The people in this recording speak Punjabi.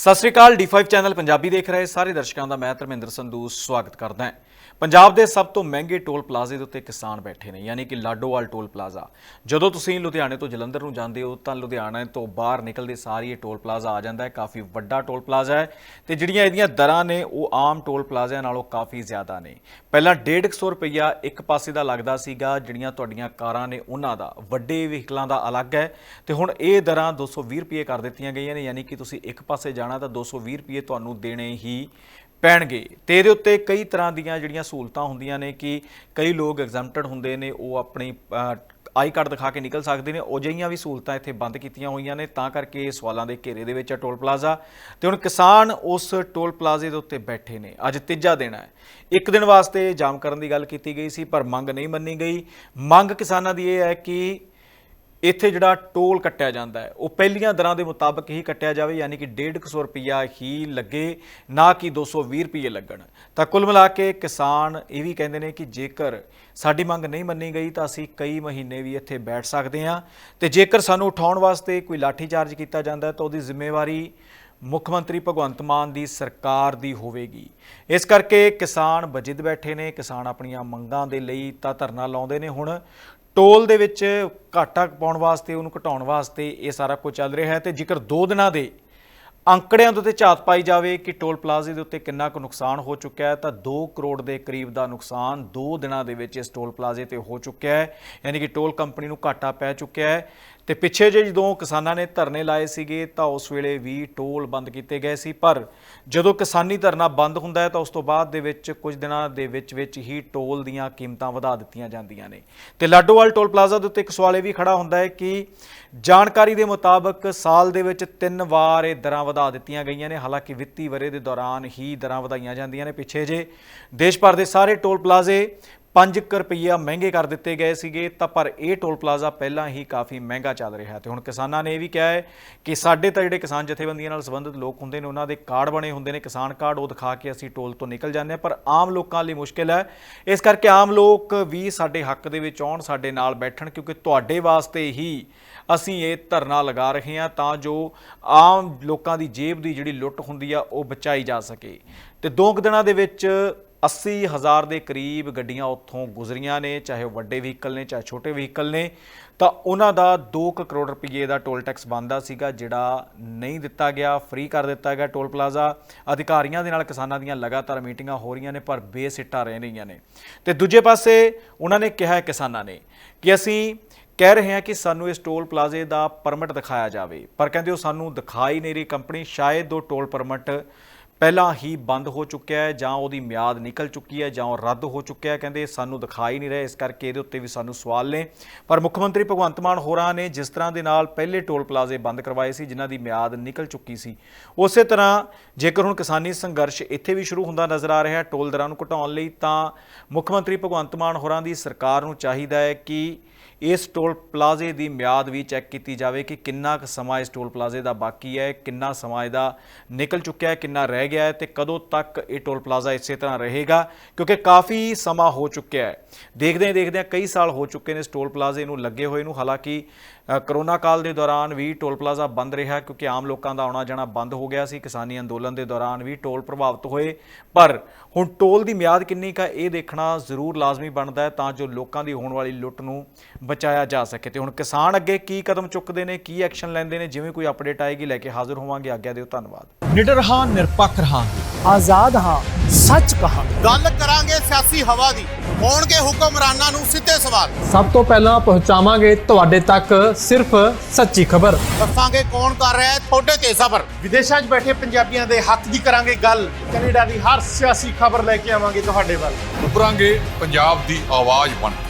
ਸਤਿ ਸ੍ਰੀ ਅਕਾਲ D5 ਚੈਨਲ ਪੰਜਾਬੀ ਦੇਖ ਰਹੇ ਸਾਰੇ ਦਰਸ਼ਕਾਂ ਦਾ ਮੈਂ ਧਰਮਿੰਦਰ ਸੰਧੂ ਸਵਾਗਤ ਕਰਦਾ ਹਾਂ। ਪੰਜਾਬ ਦੇ ਸਭ ਤੋਂ ਮਹਿੰਗੇ ਟੋਲ ਪਲਾਜ਼ੇ ਦੇ ਉੱਤੇ ਕਿਸਾਨ ਬੈਠੇ ਨੇ, ਯਾਨੀ ਕਿ ਲਾਡੋਵਾਲ ਟੋਲ ਪਲਾਜ਼ਾ। ਜਦੋਂ ਤੁਸੀਂ ਲੁਧਿਆਣੇ ਤੋਂ ਜਲੰਧਰ ਨੂੰ ਜਾਂਦੇ ਹੋ, ਤਾਂ ਲੁਧਿਆਣੇ ਤੋਂ ਬਾਹਰ ਨਿਕਲਦੇ ਸਾਰੀ ਇਹ ਟੋਲ ਪਲਾਜ਼ਾ ਆ ਜਾਂਦਾ ਹੈ। ਕਾਫੀ ਵੱਡਾ ਟੋਲ ਪਲਾਜ਼ਾ ਹੈ ਤੇ ਜਿਹੜੀਆਂ ਇਹਦੀਆਂ ਦਰਾਂ ਨੇ, ਉਹ ਆਮ ਟੋਲ ਪਲਾਜ਼ਿਆਂ ਨਾਲੋਂ ਕਾਫੀ ਜ਼ਿਆਦਾ ਨੇ। ਪਹਿਲਾਂ 150 ਰੁਪਈਆ ਇੱਕ ਪਾਸੇ ਦਾ ਲੱਗਦਾ ਸੀਗਾ, ਜਿਹੜੀਆਂ ਤੁਹਾਡੀਆਂ ਕਾਰਾਂ ਨੇ, ਉਹਨਾਂ ਦਾ ਵੱਡੇ ਵਹੀਕਲਾਂ ਦਾ ਅਲੱਗ ਹੈ। ਤੇ ਹੁਣ ਇਹ ਦਰਾਂ 220 ਰੁਪਏ ਕਰ ਦਿੱਤੀਆਂ ਗਈਆਂ ਨੇ, ਯਾਨੀ ਕਿ ਤੁਸੀਂ ਇੱਕ ਪਾਸੇ ਜਾਣਾ ਤਾਂ 220 ਰੁਪਏ ਤੁਹਾਨੂੰ ਦੇਣੇ ਹੀ ਪੈਣਗੇ। ਤੇ ਇਹਦੇ ਉੱਤੇ ਕਈ ਤਰ੍ਹਾਂ ਦੀਆਂ ਜਿਹੜੀਆਂ ਸਹੂਲਤਾਂ ਹੁੰਦੀਆਂ ਨੇ ਕਿ ਕਈ ਲੋਕ ਐਗਜ਼ੈਂਪਟਡ ਹੁੰਦੇ ਨੇ, ਉਹ ਆਪਣੀ ਆਈ ਕਾਰਡ ਦਿਖਾ ਕੇ ਨਿਕਲ ਸਕਦੇ ਨੇ। ਉਹ ਜਿਹੀਆਂ ਵੀ ਸਹੂਲਤਾਂ ਇੱਥੇ ਬੰਦ ਕੀਤੀਆਂ ਹੋਈਆਂ ਨੇ। ਤਾਂ ਕਰਕੇ ਇਹ ਸਵਾਲਾਂ ਦੇ ਘੇਰੇ ਦੇ ਵਿੱਚ ਹੈ ਟੋਲ ਪਲਾਜ਼ਾ। ਤੇ ਹੁਣ ਕਿਸਾਨ ਉਸ ਟੋਲ ਪਲਾਜ਼ੇ ਦੇ ਉੱਤੇ ਬੈਠੇ ਨੇ। ਅੱਜ ਤੀਜਾ ਦਿਨ ਹੈ। ਇੱਕ ਦਿਨ ਵਾਸਤੇ ਜਾਮ ਕਰਨ ਦੀ ਗੱਲ ਕੀਤੀ ਗਈ ਸੀ, ਪਰ ਮੰਗ ਨਹੀਂ ਮੰਨੀ ਗਈ। ਮੰਗ ਕਿਸਾਨਾਂ ਦੀ ਇਹ ਹੈ ਕਿ ਇੱਥੇ ਜਿਹੜਾ ਟੋਲ ਕੱਟਿਆ ਜਾਂਦਾ ਹੈ, ਉਹ ਪਹਿਲੀਆਂ ਦਰਾਂ ਦੇ ਮੁਤਾਬਕ ਹੀ ਕੱਟਿਆ ਜਾਵੇ, ਯਾਨੀ ਕਿ 150 ਰੁਪਿਆ ਹੀ ਲੱਗੇ, ਨਾ ਕਿ 220 ਰੁਪਏ ਲੱਗਣ। ਤਾਂ ਕੁੱਲ ਮਿਲਾ ਕੇ ਕਿਸਾਨ ਇਹ ਵੀ ਕਹਿੰਦੇ ਨੇ ਕਿ ਜੇਕਰ ਸਾਡੀ ਮੰਗ ਨਹੀਂ ਮੰਨੀ ਗਈ, ਤਾਂ ਅਸੀਂ ਕਈ ਮਹੀਨੇ ਵੀ ਇੱਥੇ ਬੈਠ ਸਕਦੇ ਹਾਂ। ਤੇ ਜੇਕਰ ਸਾਨੂੰ ਉਠਾਉਣ ਵਾਸਤੇ ਕੋਈ ਲਾਠੀ ਚਾਰਜ ਕੀਤਾ ਜਾਂਦਾ ਤਾਂ ਉਹਦੀ ਜ਼ਿੰਮੇਵਾਰੀ ਮੁੱਖ ਮੰਤਰੀ ਭਗਵੰਤ ਮਾਨ ਦੀ ਸਰਕਾਰ ਦੀ ਹੋਵੇਗੀ। ਇਸ ਕਰਕੇ ਕਿਸਾਨ ਬਜਿੱਦ ਬੈਠੇ ਨੇ, ਕਿਸਾਨ ਆਪਣੀਆਂ ਮੰਗਾਂ ਦੇ ਲਈ ਤਾਂ ਧਰਨਾ ਲਾਉਂਦੇ ਨੇ ਹੁਣ। ਟੋਲ ਦੇ ਵਿੱਚ ਘਾਟਾ ਪਾਉਣ ਵਾਸਤੇ, ਉਹਨੂੰ ਘਟਾਉਣ ਵਾਸਤੇ ਇਹ ਸਾਰਾ ਕੁਝ ਚੱਲ ਰਿਹਾ ਹੈ ਤੇ ਜੇਕਰ 2 ਦਿਨਾਂ ਦੇ ਅੰਕੜਿਆਂ ਦੇ ਉੱਤੇ ਝਾਤ ਪਾਈ ਜਾਵੇ ਕਿ ਟੋਲ ਪਲਾਜ਼ੇ ਦੇ ਉੱਤੇ ਕਿੰਨਾ ਕੁ ਨੁਕਸਾਨ ਹੋ ਚੁੱਕਿਆ ਹੈ, ਤਾਂ 2 ਕਰੋੜ ਦੇ ਕਰੀਬ ਦਾ ਨੁਕਸਾਨ 2 ਦਿਨਾਂ ਦੇ ਵਿੱਚ ਇਸ ਟੋਲ ਪਲਾਜ਼ੇ ਤੇ ਹੋ ਚੁੱਕਿਆ ਹੈ। ਯਾਨੀ ਕਿ ਟੋਲ ਕੰਪਨੀ ਨੂੰ ਘਾਟਾ ਪੈ ਚੁੱਕਿਆ ਹੈ। ਤੇ ਪਿੱਛੇ ਜੇ ਜਦੋਂ ਕਿਸਾਨਾਂ ਨੇ ਧਰਨੇ ਲਾਏ ਸੀਗੇ ਤਾਂ ਉਸ ਵੇਲੇ ਵੀ ਟੋਲ ਬੰਦ ਕੀਤੇ ਗਏ ਸੀ। ਪਰ ਜਦੋਂ ਕਿਸਾਨੀ ਧਰਨਾ ਬੰਦ ਹੁੰਦਾ ਹੈ ਤਾਂ ਉਸ ਤੋਂ ਬਾਅਦ ਦੇ ਵਿੱਚ ਕੁਝ ਦਿਨਾਂ ਦੇ ਵਿੱਚ ਵਿੱਚ ਹੀ ਟੋਲ ਦੀਆਂ ਕੀਮਤਾਂ ਵਧਾ ਦਿੱਤੀਆਂ ਜਾਂਦੀਆਂ ਨੇ। ਤੇ ਲਾਡੋਵਾਲ ਟੋਲ ਪਲਾਜ਼ਾ ਦੇ ਉੱਤੇ ਇੱਕ ਸਵਾਲ ਇਹ ਵੀ ਖੜਾ ਹੁੰਦਾ ਹੈ ਕਿ ਜਾਣਕਾਰੀ ਦੇ ਮੁਤਾਬਕ ਸਾਲ ਦੇ ਵਿੱਚ ਤਿੰਨ ਵਾਰ ਇਹ ਦਰਾਂ ਵਧਾ ਦਿੱਤੀਆਂ ਗਈਆਂ ਨੇ। ਹਾਲਾਂਕਿ ਵਿੱਤੀ ਵਰੇ ਦੇ ਦੌਰਾਨ ਹੀ ਦਰਾਂ ਵਧਾਈਆਂ ਜਾਂਦੀਆਂ ਨੇ। ਪਿੱਛੇ ਜੇ ਦੇਸ਼ ਭਰ ਦੇ ਸਾਰੇ ਟੋਲ ਪਲਾਜ਼ੇ 5 ਰੁਪਈਆ ਮਹਿੰਗੇ ਕਰ ਦਿੱਤੇ ਗਏ ਸੀਗੇ, ਤਾਂ ਪਰ ਇਹ ਟੋਲ ਪਲਾਜ਼ਾ ਪਹਿਲਾਂ ਹੀ ਕਾਫੀ ਮਹਿੰਗਾ ਚੱਲ ਰਿਹਾ ਤੇ ਹੁਣ ਕਿਸਾਨਾਂ ਨੇ ਇਹ ਵੀ ਕਿਹਾ ਹੈ ਕਿ ਸਾਡੇ ਤਾਂ ਜਿਹੜੇ ਕਿਸਾਨ ਜਥੇਬੰਦੀਆਂ ਨਾਲ ਸੰਬੰਧਿਤ ਲੋਕ ਹੁੰਦੇ ਨੇ, ਉਹਨਾਂ ਦੇ ਕਾਰਡ ਬਣੇ ਹੁੰਦੇ ਨੇ, ਕਿਸਾਨ ਕਾਰਡ ਉਹ ਦਿਖਾ ਕੇ ਅਸੀਂ ਟੋਲ ਤੋਂ ਨਿਕਲ ਜਾਂਦੇ ਹਾਂ, ਪਰ ਆਮ ਲੋਕਾਂ ਲਈ ਮੁਸ਼ਕਿਲ ਹੈ। ਇਸ ਕਰਕੇ ਆਮ ਲੋਕ ਵੀ ਸਾਡੇ ਹੱਕ ਦੇ ਵਿੱਚ ਆਉਣ, ਸਾਡੇ ਨਾਲ ਬੈਠਣ, ਕਿਉਂਕਿ ਤੁਹਾਡੇ ਵਾਸਤੇ ਹੀ ਅਸੀਂ ਇਹ ਧਰਨਾ ਲਗਾ ਰਹੇ ਹਾਂ, ਤਾਂ ਜੋ ਆਮ ਲੋਕਾਂ ਦੀ ਜੇਬ ਦੀ ਜਿਹੜੀ ਲੁੱਟ ਹੁੰਦੀ ਆ, ਉਹ ਬਚਾਈ ਜਾ ਸਕੇ। ਤੇ ਦੋ ਕੁ ਦਿਨਾਂ ਦੇ ਵਿੱਚ 80000 ਦੇ ਕਰੀਬ ਗੱਡੀਆਂ ਉੱਥੋਂ ਗੁਜ਼ਰੀਆਂ ਨੇ, ਚਾਹੇ ਉਹ ਵੱਡੇ ਵਹੀਕਲ ਨੇ, ਚਾਹੇ ਛੋਟੇ ਵਹੀਕਲ ਨੇ, ਤਾਂ ਉਹਨਾਂ ਦਾ 2 ਕਰੋੜ ਰੁਪਏ ਦਾ ਟੋਲ ਟੈਕਸ ਬਣਦਾ ਸੀਗਾ, ਜਿਹੜਾ ਨਹੀਂ ਦਿੱਤਾ ਗਿਆ, ਫ੍ਰੀ ਕਰ ਦਿੱਤਾ ਗਿਆ ਟੋਲ ਪਲਾਜ਼ਾ। ਅਧਿਕਾਰੀਆਂ ਦੇ ਨਾਲ ਕਿਸਾਨਾਂ ਦੀਆਂ ਲਗਾਤਾਰ ਮੀਟਿੰਗਾਂ ਹੋ ਰਹੀਆਂ ਨੇ, ਪਰ ਬੇਸਿੱਟਾ ਰਹਿ ਰਹੀਆਂ ਨੇ। ਤੇ ਦੂਜੇ ਪਾਸੇ ਉਹਨਾਂ ਨੇ ਕਿਹਾ ਕਿਸਾਨਾਂ ਨੇ ਕਿ ਅਸੀਂ ਕਹਿ ਰਹੇ ਹਾਂ ਕਿ ਸਾਨੂੰ ਇਸ ਟੋਲ ਪਲਾਜ਼ੇ ਦਾ ਪਰਮਿਟ ਦਿਖਾਇਆ ਜਾਵੇ। ਪਰ ਕਹਿੰਦੇ ਉਹ ਸਾਨੂੰ ਦਿਖਾਈ ਨਹੀਂ ਰਹੀ, ਕੰਪਨੀ ਸ਼ਾਇਦ ਉਹ ਟੋਲ ਪਰਮਿਟ ਪਹਿਲਾਂ ਹੀ ਬੰਦ ਹੋ ਚੁੱਕਿਆ ਹੈ ਜਾਂ ਉਹਦੀ ਮਿਆਦ ਨਿਕਲ ਚੁੱਕੀ ਹੈ ਜਾਂ ਉਹ ਰੱਦ ਹੋ ਚੁੱਕਿਆ ਹੈ, ਕਹਿੰਦੇ ਸਾਨੂੰ ਦਿਖਾਈ ਨਹੀਂ ਰਿਹਾ, ਇਸ ਕਰਕੇ ਇਹਦੇ ਉੱਤੇ ਵੀ ਸਾਨੂੰ ਸਵਾਲ ਨੇ। ਪਰ ਮੁੱਖ ਮੰਤਰੀ ਭਗਵੰਤ ਮਾਨ ਹੋਰਾਂ ਨੇ ਜਿਸ ਤਰ੍ਹਾਂ ਦੇ ਨਾਲ ਪਹਿਲੇ ਟੋਲ ਪਲਾਜ਼ੇ ਬੰਦ ਕਰਵਾਏ ਸੀ, ਜਿਨ੍ਹਾਂ ਦੀ ਮਿਆਦ ਨਿਕਲ ਚੁੱਕੀ ਸੀ, ਉਸੇ ਤਰ੍ਹਾਂ ਜੇਕਰ ਹੁਣ ਕਿਸਾਨੀ ਸੰਘਰਸ਼ ਇੱਥੇ ਵੀ ਸ਼ੁਰੂ ਹੁੰਦਾ ਨਜ਼ਰ ਆ ਰਿਹਾ ਹੈ ਟੋਲ ਦਰਾਂ ਨੂੰ ਘਟਾਉਣ ਲਈ, ਤਾਂ ਮੁੱਖ ਮੰਤਰੀ ਭਗਵੰਤ ਮਾਨ ਹੋਰਾਂ ਦੀ ਸਰਕਾਰ ਨੂੰ ਚਾਹੀਦਾ ਹੈ ਕਿ ਇਸ ਟੋਲ ਪਲਾਜ਼ੇ ਦੀ ਮਿਆਦ ਵੀ ਚੈੱਕ ਕੀਤੀ ਜਾਵੇ ਕਿ ਕਿੰਨਾ ਕੁ ਸਮਾਂ ਇਸ ਟੋਲ ਪਲਾਜ਼ੇ ਦਾ ਬਾਕੀ ਹੈ, ਕਿੰਨਾ ਸਮਾਂ ਇਹਦਾ ਨਿਕਲ ਚੁੱਕਿਆ ਹੈ, ਕਿੰਨਾ ਰਹਿ ਗਿਆ ਹੈ ਤੇ ਕਦੋਂ ਤੱਕ ਇਹ ਟੋਲ ਪਲਾਜ਼ਾ ਇਸੇ ਤਰ੍ਹਾਂ ਰਹੇਗਾ, ਕਿਉਂਕਿ ਕਾਫੀ ਸਮਾਂ ਹੋ ਚੁੱਕਿਆ ਹੈ। ਦੇਖਦੇ ਦੇਖਦੇ ਕਈ ਸਾਲ ਹੋ ਚੁੱਕੇ ਨੇ ਇਸ ਟੋਲ ਪਲਾਜ਼ੇ ਨੂੰ ਲੱਗੇ ਹੋਏ ਨੂੰ, ਹਾਲਾਂਕਿ ਕਰੋਨਾ ਕਾਲ ਦੇ ਦੌਰਾਨ ਵੀ ਟੋਲ ਪਲਾਜ਼ਾ ਬੰਦ ਰਿਹਾ, ਕਿਉਂਕਿ ਆਮ ਲੋਕਾਂ ਦਾ ਆਉਣਾ ਜਾਣਾ ਬੰਦ ਹੋ ਗਿਆ ਸੀ, ਕਿਸਾਨੀ ਅੰਦੋਲਨ ਦੇ ਦੌਰਾਨ ਵੀ ਟੋਲ ਪ੍ਰਭਾਵਿਤ ਹੋਏ। ਪਰ ਹੁਣ ਟੋਲ ਦੀ ਮਿਆਦ ਕਿੰਨੀ ਕਾ ਇਹ ਦੇਖਣਾ ਜ਼ਰੂਰ ਲਾਜ਼ਮੀ ਬਣਦਾ ਹੈ ਤਾਂ ਜੋ ਲੋਕਾਂ ਦੀ ਹੋਣ ਵਾਲੀ ਲੁੱਟ ਨੂੰ ਬਚਾਇਆ ਜਾ ਸਕੇ। ਤੇ ਹੁਣ ਕਿਸਾਨ ਅੱਗੇ ਕੀ ਕਦਮ ਚੁੱਕਦੇ ਨੇ ਕੀ ਐਕਸ਼ਨ ਲੈਂਦੇ ਨੇ ਜਿਵੇਂ ਕੋਈ ਅਪਡੇਟ ਆਏਗੀ ਲੈ ਕੇ ਹਾਜ਼ਰ ਹੋਵਾਂਗੇ। ਆਗਿਆ ਦਿਓ ਧੰਨਵਾਦ। ਨਿਡਰ ਹਾਂ ਨਿਰਪੱਖ ਹਾਂ ਆਜ਼ਾਦ ਹਾਂ ਸੱਚ ਕਹਾਂ ਗੱਲ ਕਰਾਂਗੇ ਸਿਆਸੀ ਹਵਾ ਦੀ। ਹੋਣਗੇ ਹੁਕਮਰਾਨਾਂ ਨੂੰ ਸਿੱਧੇ ਸਵਾਲ। ਸਭ ਤੋਂ ਪਹਿਲਾਂ ਪਹੁੰਚਾਵਾਂਗੇ ਤੁਹਾਡੇ ਤੱਕ ਸਿਰਫ ਸੱਚੀ ਖਬਰ। ਦੱਸਾਂਗੇ ਕੌਣ ਕਰ ਰਿਹਾ ਹੈ ਤੁਹਾਡੇ ਤੇ ਸਬਰ। ਵਿਦੇਸ਼ਾਂ 'ਚ ਬੈਠੇ ਪੰਜਾਬੀਆਂ ਦੇ ਹੱਕ ਦੀ ਕਰਾਂਗੇ ਗੱਲ। ਕੈਨੇਡਾ ਦੀ ਹਰ ਸਿਆਸੀ ਖਬਰ ਲੈ ਕੇ ਆਵਾਂਗੇ ਤੁਹਾਡੇ ਵੱਲ। ਉਭਰਾਂਗੇ ਪੰਜਾਬ ਦੀ ਆਵਾਜ਼ ਬਣ ਕੇ।